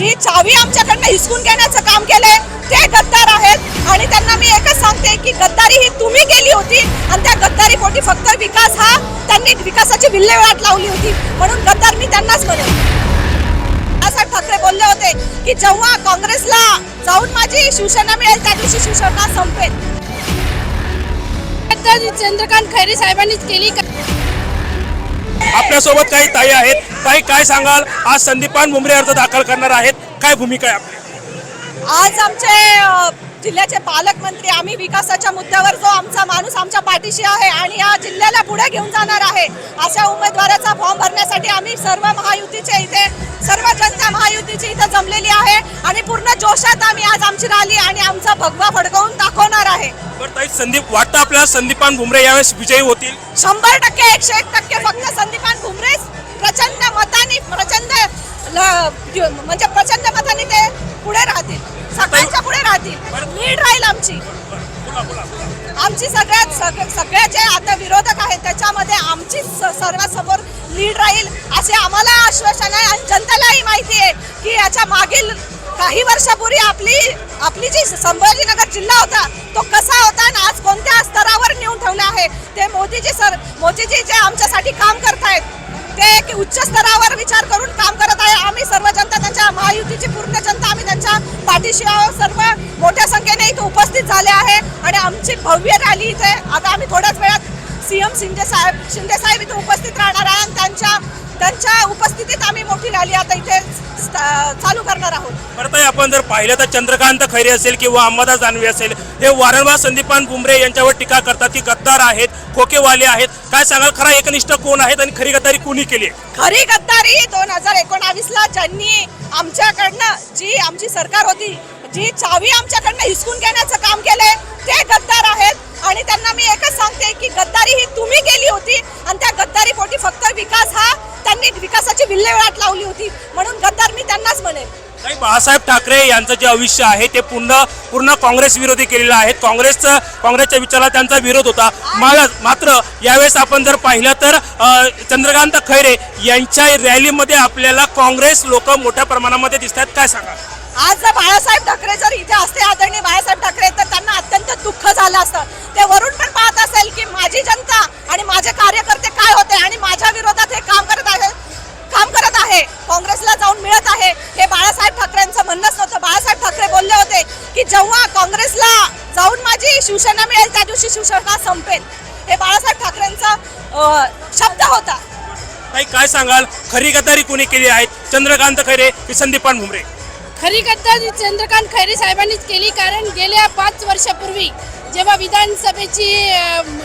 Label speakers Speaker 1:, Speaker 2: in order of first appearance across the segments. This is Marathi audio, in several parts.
Speaker 1: जी चावी आमच्याकडनं हिसकून घेण्याचं काम केलंय ते गद्दार आहेत. आणि त्यांना मी एकच सांगते की गद्दारी ही तुम्ही केली होती आणि त्या गद्दारी पोटी फक्त विकास हा त्यांनी विकासाची विल्हेवाट लावली होती. म्हणून गद्दार मी त्यांनाच म्हणेन. बाळासाहेब ठाकरे बोलले होते की जेव्हा काँग्रेसला जाऊन माझी शिवसेना मिळेल त्या दिवशी शिवसेना संपेल.
Speaker 2: चंद्रकांत खैरे साहेबांनीच केली. का
Speaker 3: आपल्यासोबत काही ताई आहेत. ताई काय सांगाल? आज संदीपान मुंबरे अर्ज दाखल करणार आहेत. काय भूमिका आहे आपली?
Speaker 1: आज आमचे जिल्ह्याचे पालकमंत्री आम्ही विकासाच्या मुद्द्यावर जो आमचा माणूस आमच्या पाठीशी आहे आणि या जिल्ह्याला पुढे घेऊन जाणार आहे अशा उमेदवाराचा फॉर्म भरण्यासाठी आम्ही सर्व महायुतीचे इथे सर्व जनता महायुतीची इथे जमलेली आहे आणि पूर्ण जोशात आम्ही आज आमची रॅली आणि आमचा भगवा फडकवून
Speaker 3: बरं ताई संदीप वाटतं आपल्याला संदीपान भुमरे यावेळेस विजयी होतील?
Speaker 1: शंभर टक्के एकशे एक टक्के फक्त संदीपान भुमरे प्रचंड मताने प्रचंड ल- म्हणजे प्रचंड मताने ते पुढे राहतील. सगळ्यांच्या पुढे राहतील. लीड राहील आमची. आमची सगळ्यात सग- सगळे जे आता विरोधक आहेत त्याच्यामध्ये आमची स- सर्वांसमोर लीड राहील असे आम्हाला आश्वासन आहे. आणि जनतेलाही माहिती आहे की याच्या मागील काही वर्षापूर्वी आपली आपली जी संभाजीनगर जिल्हा होता तो कसा होता आणि आज कोणत्या स्तरावर नेऊन ठेवला आहे ते मोदीजी सर मोदीजी जे आमच्यासाठी काम करतायत ते एक उच्च स्तरावर विचार करून काम करत आहे. आम्ही सर्व जनता त्यांच्या महायुतीची पूर्ण जनता आम्ही त्यांच्या पाठीशी आहोत. सर्व मोठ्या संख्येने इथे उपस्थित झाले आहे आणि आमची भव्य रॅली इथे आता आम्ही थोड्याच वेळात सीएम शिंदे साहेब शिंदे साहेब इथे उपस्थित राहणार आहे आणि त्यांच्या त्यांच्या उपस्थितीत आम्ही मोठी रॅली आता इथे चालू करणार आहोत.
Speaker 3: बरं ताई आपण जर पाहिलं तर चंद्रकांत खैरे असेल किंवा अंबादास दानवे असेल हे वारंवार संदीपान भुमरे यांच्यावर टीका करतात की गद्दार आहेत खोकेवाले आहेत. काय सांगाल? खरा एकनिष्ठ कोण आहेत आणि खरी गद्दारी कुणी केली
Speaker 1: खरी गद्दारी दोन हजार एकोणावीस ला ज्यांनी आमच्याकडनं जी आमची सरकार होती जी चावी आमच्याकडनं हिसकून घेण्याचं काम केलंय ते गद्दार आहेत. आणि त्यांना मी एकच सांगते की गद्दारी ही तुम्ही केली होती आणि त्या गद्दारी पोटी फक्त विकास हा त्यांनी विकासाची विल्हेवाट लावली होती. म्हणून गद्दार मी त्यांनाच म्हणेन.
Speaker 3: ताई बाळासाहेब ठाकरे यांचं जे आयुष्य आहे ते पूर्ण पूर्ण काँग्रेस विरोधी केलेलं आहे. काँग्रेसचं काँग्रेसच्या विचाराला त्यांचा विरोध होता. मला मात्र यावेळेस आपण जर पाहिलं तर चंद्रकांत खैरे यांच्या रॅलीमध्ये आपल्याला काँग्रेस लोक मोठ्या प्रमाणामध्ये दिसत आहेत काय सांगा
Speaker 1: आज जर बाळासाहेब ठाकरे जर इथे असते आदरणीय बाळासाहेब ठाकरे दुःख झालं असतं. ते वरून पण पाहत असेल की माझी जनता आणि माझे कार्यकर्ते काय होते आणि माझ्या विरोधात हे काम करत आहे काम करत आहे. काँग्रेसला जाऊन मिळत आहे. हे बाळासाहेब ठाकरेंचं म्हणणंच नव्हतं. बाळासाहेब ठाकरे बोलले होते की जेव्हा काँग्रेसला जाऊन माझी शिवसेना मिळेल त्या दिवशी शिवसेना संपेल. हे बाळासाहेब ठाकरेंचा शब्द होता.
Speaker 3: ताई काय सांगाल? खरी गदारी कुणी केली आहे? चंद्रकांत खैरे की संदीपान भुमरे?
Speaker 2: खरी गद्दारी चंद्रकांत खैरे साहेबांनीच केली कारण गेल्या पाच वर्षापूर्वी जेव्हा विधानसभेची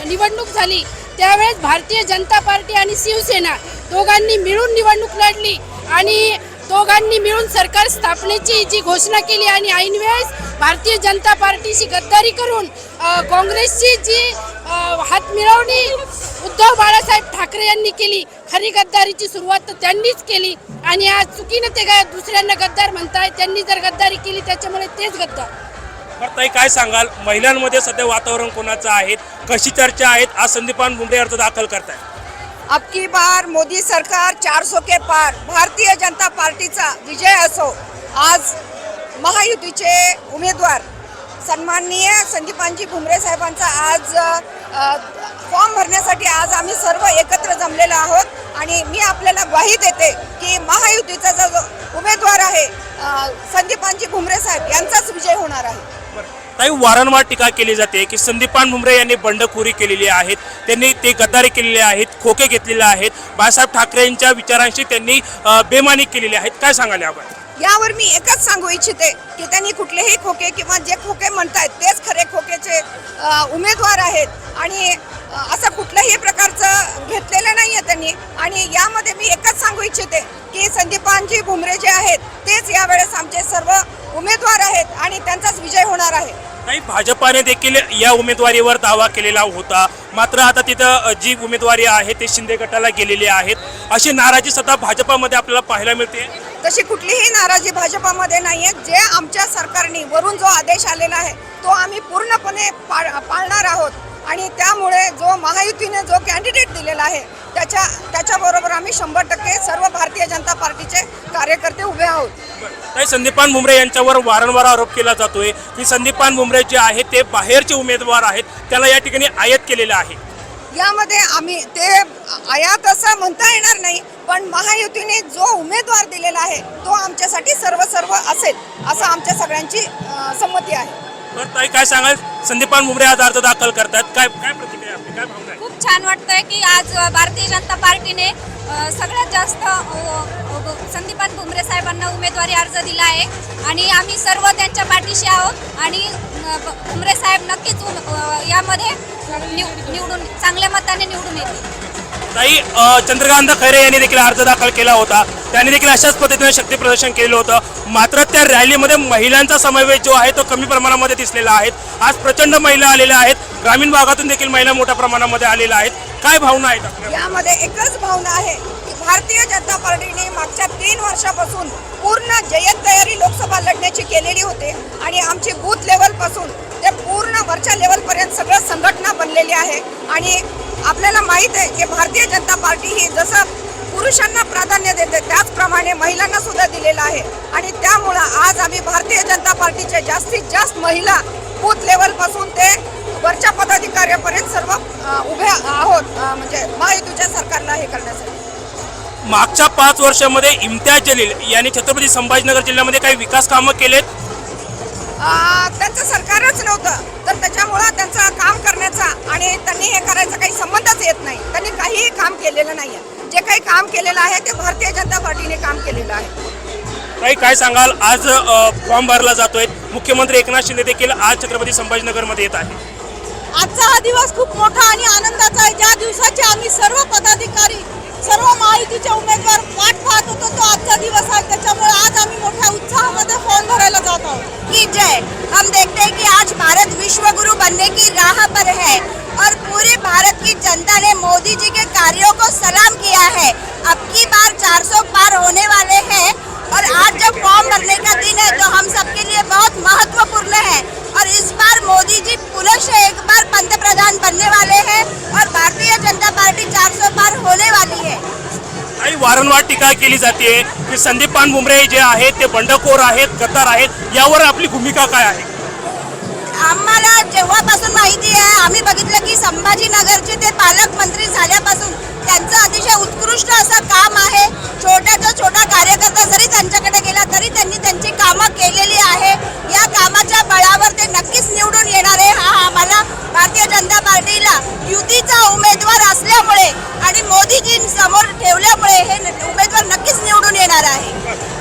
Speaker 2: निवडणूक झाली त्यावेळेस भारतीय जनता पार्टी आणि शिवसेना दोघांनी मिळून निवडणूक लढली आणि दोघांनी मिळून सरकार स्थापनेची जी घोषणा केली आणि ऐन वेळेस भारतीय जनता पार्टीशी गद्दारी करून काँग्रेसची जी हात मिळवणी उद्धव बाळासाहेब ठाकरे यांनी केली खरी गद्दारीची सुरुवात तर त्यांनीच केली आणि आज चुकीनं ते काय दुसऱ्यांना गद्दार म्हणताय त्यांनी जर गद्दारी केली त्याच्यामुळे तेच गद्दार.
Speaker 3: बरं ताई काय सांगाल? महिलांमध्ये सध्या वातावरण कोणाचं आहे? कशी चर्चा आहेत? आज संदीपान मुंडे अर्ज दाखल करतायत.
Speaker 4: अब की बार मोदी सरकार चार के पार भारतीय जनता पार्टीचा विजय असो आज महायुतीचे उमेदवार सन्माननीय संदीपांजी भुमरे साहेबांचा आज फॉर्म भरण्यासाठी आज आम्ही सर्व एकत्र जमलेलो आहोत आणि मी आपल्याला ग्वाही देते की महायुतीचा जो उमेदवार आहे संदीपांजी भुमरे साहेब यांचाच विजय होणार आहे.
Speaker 3: ताई वारंवार टीका केली जाते की संदीपान भुमरे यांनी बंडखोरी केलेली आहेत त्यांनी ते गद्दारी केलेले आहेत खोके घेतलेले आहेत. बाळासाहेब ठाकरेंच्या विचारांशी त्यांनी बेमानी केलेली आहेत. काय सांगायला यावर?
Speaker 4: यावर मी एकच सांगू इच्छिते की त्यांनी कुठलेही खोके किंवा जे खोके म्हणतायत तेच खरे खोकेचे उमेदवार आहेत. आणि असं कुठल्याही प्रकारचं घेतलेलं नाही आहे त्यांनी. आणि यामध्ये मी एकच सांगू इच्छिते की संदीपानजी भुमरे जे आहेत तेच यावेळेस आमचे सर्व उमेदवार आहेत आणि त्यांचाच विजय होणार आहे.
Speaker 3: नाही भाजपाने देखील या उमेदवारीवर दावा केलेला होता. मात्र आता तिथं जी उमेदवारी आहे ते शिंदे गटाला गेलेली आहेत. अशी नाराजी सध्या भाजपामध्ये आपल्याला पाहायला मिळते.
Speaker 4: तशी कुठलीही नाराजी भाजपामध्ये नाही आहे जे आमच्या सरकारने वरून जो आदेश आलेला आहे तो आम्ही पूर्णपणे पाळ पाळणार आहोत. आणि त्यामुळे जो महायुतीने जो कॅन्डिडेट दिलेला आहे त्याच्या त्याच्याबरोबर आम्ही शंभर टक्के सर्व भारतीय जनता पार्टीचे कार्यकर्ते उभे आहोत.
Speaker 3: ताई संदीपान भुमरे यांच्यावर वारंवार आरोप केला जातोय. की संदीपान भुमरे जे आहेत ते बाहेरचे उमेदवार आहेत. त्याला या ठिकाणी आयात केलेलं आहे.
Speaker 4: यामध्ये आम्ही ते आयात असं म्हणता येणार नाही पण महायुतीने जो उमेदवार दिलेला आहे तो आमच्यासाठी सर्व सर्व असेल असं आमच्या सगळ्यांची संमती आहे.
Speaker 3: बरं ताई काय सांगाल? संदीपान मुंबरे आज अर्ज दाखल करतात. काय काय प्रतिक्रिया आहे आपली? काय भावना आहे?
Speaker 5: खूप छान वाटतंय की आज भारतीय जनता पार्टीने अ, सगळ्यात जास्त अ, अ, संदीपान भुमरे साहेबांना उमेदवारी अर्ज दिला आहे. आणि आम्ही सर्व त्यांच्या पाठीशी आहोत. आणि अ, ब- भुमरे साहेब नक्कीच उम- अ, यामध्ये निव- निवडून चांगल्या मताने निवडून येतील.
Speaker 3: ताई चंद्रकांत खैरे यांनी देखील अर्ज दाखल केला होता. त्यांनी देखील अशाच पद्धतीने शक्ती प्रदर्शन केलं होतं. मात्र त्या रॅलीमध्ये महिलांचा समावेश जो आहे तो कमी प्रमाणामध्ये दिसलेला आहे. आज प्रचंड महिला आलेल्या आहेत. ग्रामीण भागातून देखील महिला मोठ्या प्रमाणामध्ये आलेल्या आहेत. काय भावना आहेत
Speaker 4: यामध्ये एकच भावना आहे की भारतीय जनता पार्टीने मागच्या तीन वर्षापासून पूर्ण जयंत तयारी लोकसभा लढण्याची केलेली होती आणि आमची बूथ लेवलपासून ते पूर्ण वरच्या लेवलपर्यंत सगळं संघटना बनलेली आहे. आणि आपल्याला माहीत आहे की भारतीय जनता पार्टी ही जसं पुरुषांना प्राधान्य देते त्याचप्रमाणे महिलांना सुद्धा दिलेलं आहे. आणि त्यामुळं आज आम्ही भारतीय जनता पार्टीच्या जास्तीत जास्त महिला बूथ लेवलपासून ते वरच्या पदाधिकाऱ्यापर्यंत सर्व उभे आहोत. म्हणजे महायुतीच्या सरकारला हे करण्यासाठी.
Speaker 3: मागच्या पाच वर्षामध्ये इम्तियाज जलील यांनी छत्रपती संभाजीनगर जिल्ह्यामध्ये काही विकास कामं केलेत.
Speaker 4: त्यांचं सरकारच नव्हतं. तर त्याच्यामुळं त्यांचं काम करण्याचा आणि त्यांनी हे करायचा काही संबंधच येत नाही. त्यांनी काहीही काम केलेलं नाही आहे जे काही काम केलेलं आहे ते भारतीय जनता पार्टीने काम केलेलं आहे.
Speaker 3: काही काय सांगाल? आज फॉर्म भरला जातोय. मुख्यमंत्री एकनाथ शिंदे देखील आज छत्रपती संभाजीनगरमध्ये येत आहे
Speaker 1: आजचा हा दिवस खूप मोठा आणि आनंदाचा आहे. ज्या दिवसाचे आम्ही सर्व पदाधिकारी सर्व महायुतीचे उमेदवार वाट पाहत होतो तो आजचा दिवस आहे. त्याच्यामुळे आज आम्ही
Speaker 6: बनने की राह पर है और पूरे भारत की जनता ने मोदी जी के कार्यों को सलाम किया है। अब की बार 400 पार होने वाले हैं और आज जब फॉर्म भरने का दिन है तो हम सबके लिए बहुत महत्वपूर्ण है। और इस बार मोदी जी पुनः एक बार पंत प्रधान बनने वाले हैं और भारतीय जनता पार्टी 400 पार होने वाली है।
Speaker 3: वारंवार टीका केली जाते की संदीपान भुमरे जे आहेत, ते बंडखोर आहेत, गद्दार आहेत, यावर आपली भूमिका काय आहे?
Speaker 6: आम्हाला जेव्हापासून माहिती आहे आम्ही बघितलं की संभाजीनगरचे ते पालकमंत्री झाल्यापासून त्यांचं अतिशय उत्कृष्ट असं काम आहे. छोट्याचा छोटा कार्यकर्ता जरी त्यांच्याकडे